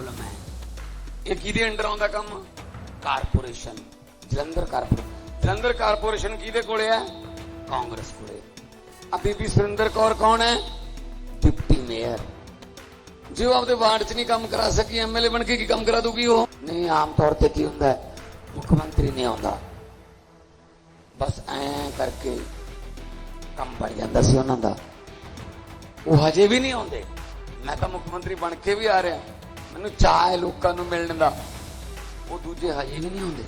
Problem ਹੈ। ਇਹ ਕਿਹਦੇ ਅੰਡਰ ਆਉਂਦਾ ਕੰਮ? Corporation. Jalandhar corporation. Jalandhar corporation ਕਿਹਦੇ ਕੋਲੇ ਹੈ? ਕਾਂਗਰਸ ਕੋਲੇ। ਆ ਬੀਬੀ ਸੁਰਿੰਦਰ ਕੌਰ ਕੌਣ ਹੈ? Deputy mayor. ਜੇ ਉਹ ਆਪਦੇ ਵਾਰਡ 'ਚ ਨਹੀਂ ਕੰਮ ਕਰਾ ਸਕੀ ਐਮਐਲਏ ਬਣ ਕੇ ਕੀ ਕੰਮ ਕਰਾ ਦੂਗੀ ਉਹ? ਨਹੀਂ, ਆਮ ਤੌਰ ਤੇ ਕੀ ਹੁੰਦਾ ਮੁੱਖ ਮੰਤਰੀ ਨਹੀਂ ਆਉਂਦਾ। ਬਸ ਐ ਕਰਕੇ ਕੰਮ ਬਣ ਜਾਂਦਾ ਸੀ ਉਹਨਾਂ ਦਾ। ਉਹ ਹਜੇ ਵੀ ਨਹੀਂ ਆਉਂਦੇ। ਮੈਂ ਤਾਂ ਮੁੱਖ ਮੰਤਰੀ ਬਣ ਕੇ ਵੀ ਆ ਰਿਹਾ। ਮੈਨੂੰ ਚਾਹ ਹੈ ਲੋਕਾਂ ਨੂੰ ਮਿਲਣ ਦਾ। ਉਹ ਦੂਜੇ ਹਜੇ ਵੀ ਨਹੀਂ ਹੁੰਦੇ।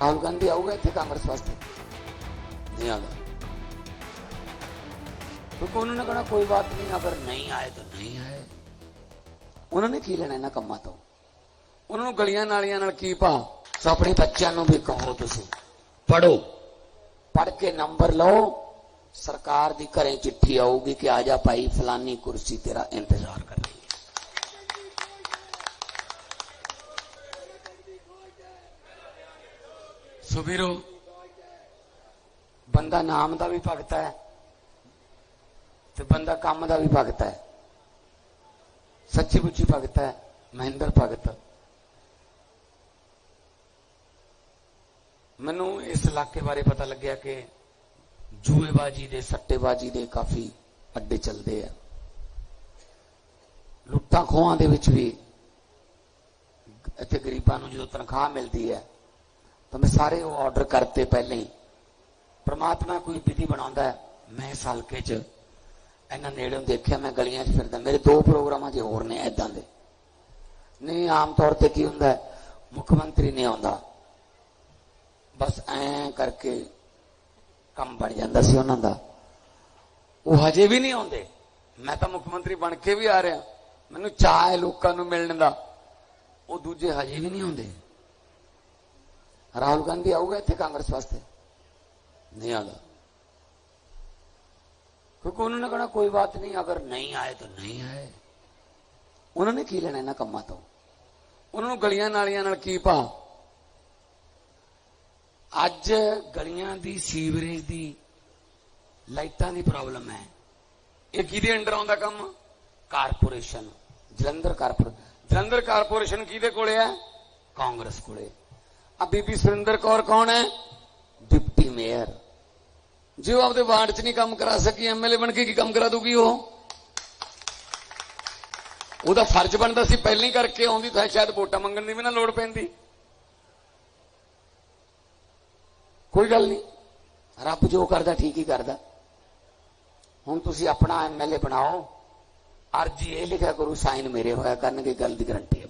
ਰਾਹੁਲ ਗਾਂਧੀ ਆਊਗਾ ਇੱਥੇ ਕਾਂਗਰਸ ਵਾਸਤੇ। ਨਹੀਂ ਆਉਂਦਾ। ਕਿਉਂਕਿ ਉਹਨਾਂ ਨੇ ਕਹਣਾ, ਕੋਈ ਬਾਤ ਨਹੀਂ, ਅਗਰ ਨਹੀਂ ਆਏ ਤਾਂ ਨਹੀਂ ਆਏ। ਉਹਨਾਂ ਨੇ ਕੀ ਲੈਣਾ ਇਹਨਾਂ ਕੰਮਾਂ ਤੋਂ? ਉਹਨਾਂ ਨੂੰ ਗਲੀਆਂ ਨਾਲੀਆਂ ਨਾਲ ਕੀ ਭਾ ਸੋ ਆਪਣੇ ਬੱਚਿਆਂ ਨੂੰ ਵੀ ਕਹੋ ਤੁਸੀਂ। ਪੜੋ ਪੜ ਕੇ ਨੰਬਰ ਲਓ। ਸਰਕਾਰ ਦੀ ਘਰੇ ਚਿੱਠੀ ਆਊਗੀ ਕਿ ਆ ਜਾ ਭਾਈ, ਫਲਾਨੀ ਕੁਰਸੀ ਤੇਰਾ ਇੰਤਜ਼ਾਰ ਕਰ ਰਹੀ ਹੈ ਸੁਬੀਰੋ ਬੰਦਾ ਨਾਮ ਦਾ ਵੀ ਭਗਤ ਹੈ ਤੇ ਬੰਦਾ ਕੰਮ ਦਾ ਵੀ ਭਗਤ ਹੈ। ਸੱਚੀ ਮੁੱਚੀ ਭਗਤ ਹੈ, ਮਹਿੰਦਰ ਭਗਤ। ਮੈਨੂੰ ਇਸ ਇਲਾਕੇ ਬਾਰੇ ਪਤਾ ਲੱਗਿਆ ਕਿ ਜੂਏਬਾਜੀ ਦੇ, ਸੱਟੇਬਾਜੀ ਦੇ ਕਾਫੀ ਅੱਡੇ ਚੱਲਦੇ ਆ। ਲੁੱਟਾਂ ਖੋਹਾਂ ਦੇ ਵਿੱਚ ਵੀ ਇੱਥੇ ਗਰੀਬਾਂ ਨੂੰ ਜਦੋਂ ਤਨਖਾਹ ਮਿਲਦੀ ਹੈ ਤਾਂ ਮੈਂ ਸਾਰੇ ਉਹ ਆਰਡਰ ਕਰਤੇ ਪਹਿਲਾਂ ਹੀ। ਪ੍ਰਮਾਤਮਾ ਕੋਈ ਵਿਧੀ ਬਣਾਉਂਦਾ ਮੈਂ ਇਸ ਹਲਕੇ 'ਚ ਇਹਨਾਂ ਨੇੜਿਓਂ ਦੇਖਿਆ, ਮੈਂ ਗਲੀਆਂ 'ਚ ਫਿਰਦਾ। ਮੇਰੇ ਦੋ ਪ੍ਰੋਗਰਾਮਾਂ 'ਚ ਹੋਰ ਨੇ ਐਦਾਂ ਦੇ। ਨਹੀਂ, ਆਮ ਤੌਰ ਤੇ ਕੀ ਹੁੰਦਾ ਮੁੱਖ ਮੰਤਰੀ ਨਹੀਂ ਆਉਂਦਾ। ਬਸ ਐ ਕਰਕੇ ਕੰਮ ਬਣ ਜਾਂਦਾ ਸੀ ਉਹਨਾਂ ਦਾ। ਉਹ ਹਜੇ ਵੀ ਨਹੀਂ ਆਉਂਦੇ। ਮੈਂ ਤਾਂ ਮੁੱਖ ਮੰਤਰੀ ਬਣ ਕੇ ਵੀ ਆ ਰਿਹਾ। ਮੈਨੂੰ ਚਾਹ ਹੈ ਲੋਕਾਂ ਨੂੰ ਮਿਲਣ ਦਾ। ਉਹ ਦੂਜੇ ਹਜੇ ਵੀ ਨਹੀਂ ਆਉਂਦੇ। ਰਾਹੁਲ ਗਾਂਧੀ ਆਊਗਾ ਇੱਥੇ ਕਾਂਗਰਸ ਵਾਸਤੇ? ਨਹੀਂ ਆਉਂਦਾ। ਕਿਉਂਕਿ ਉਹਨਾਂ ਨੇ ਕਹਣਾ, ਕੋਈ ਬਾਤ ਨਹੀਂ, ਅਗਰ ਨਹੀਂ ਆਏ ਤਾਂ ਨਹੀਂ ਆਏ। ਉਹਨਾਂ ਨੇ ਕੀ ਲੈਣਾ ਇਹਨਾਂ ਕੰਮਾਂ ਤੋਂ? ਉਹਨਾਂ ਨੂੰ ਗਲੀਆਂ ਨਾਲੀਆਂ ਨਾਲ ਕੀ ਭਾ ਅੱਜ ਗਲੀਆਂ ਦੀ ਸੀਵਰੇਜ ਦੀ ਲਾਈਟਾਂ ਦੀ ਪ੍ਰੋਬਲਮ ਹੈ। ਇਹ ਕਿਹਦੇ ਅੰਡਰ ਆਉਂਦਾ ਕੰਮ? Corporation. Jalandhar corporation. Jalandhar corporation ਕਿਹਦੇ ਕੋਲੇ ਹੈ? ਕਾਂਗਰਸ ਕੋਲੇ। ਆ ਬੀਬੀ ਸੁਰਿੰਦਰ ਕੌਰ ਕੌਣ ਹੈ? Deputy mayor. ਜੇ ਉਹ ਆਪਦੇ ਵਾਰਡ 'ਚ ਨਹੀਂ ਕੰਮ ਕਰਾ ਸਕੀ ਐਮਐਲਏ ਬਣ ਕੇ ਕੀ ਕੰਮ ਕਰਾ ਦੂਗੀ ਉਹ? ਉਹਦਾ ਫਰਜ਼ ਬਣਦਾ ਸੀ ਪਹਿਲਾਂ ਹੀ ਕਰਕੇ ਆਉਂਦੀ, ਤਾਂ ਸ਼ਾਇਦ ਵੋਟਾਂ ਮੰਗਣ ਦੀ ਵੀ ਨਾ ਲੋੜ ਪੈਂਦੀ। ਕੋਈ ਗੱਲ ਨਹੀਂ। ਰੱਬ ਜੋ ਕਰਦਾ, ਠੀਕ ਹੀ ਕਰਦਾ। ਹੁਣ ਤੁਸੀਂ ਆਪਣਾ ਐਮਐਲਏ ਬਣਾਓ। ਅਰਜੀ ਇਹ ਲਿਖਿਆ ਕਰੋ, ਸਾਈਨ ਮੇਰੇ ਹੋਇਆ ਕਰਨਗੇ, ਗੱਲ ਦੀ ਗਰੰਟੀ।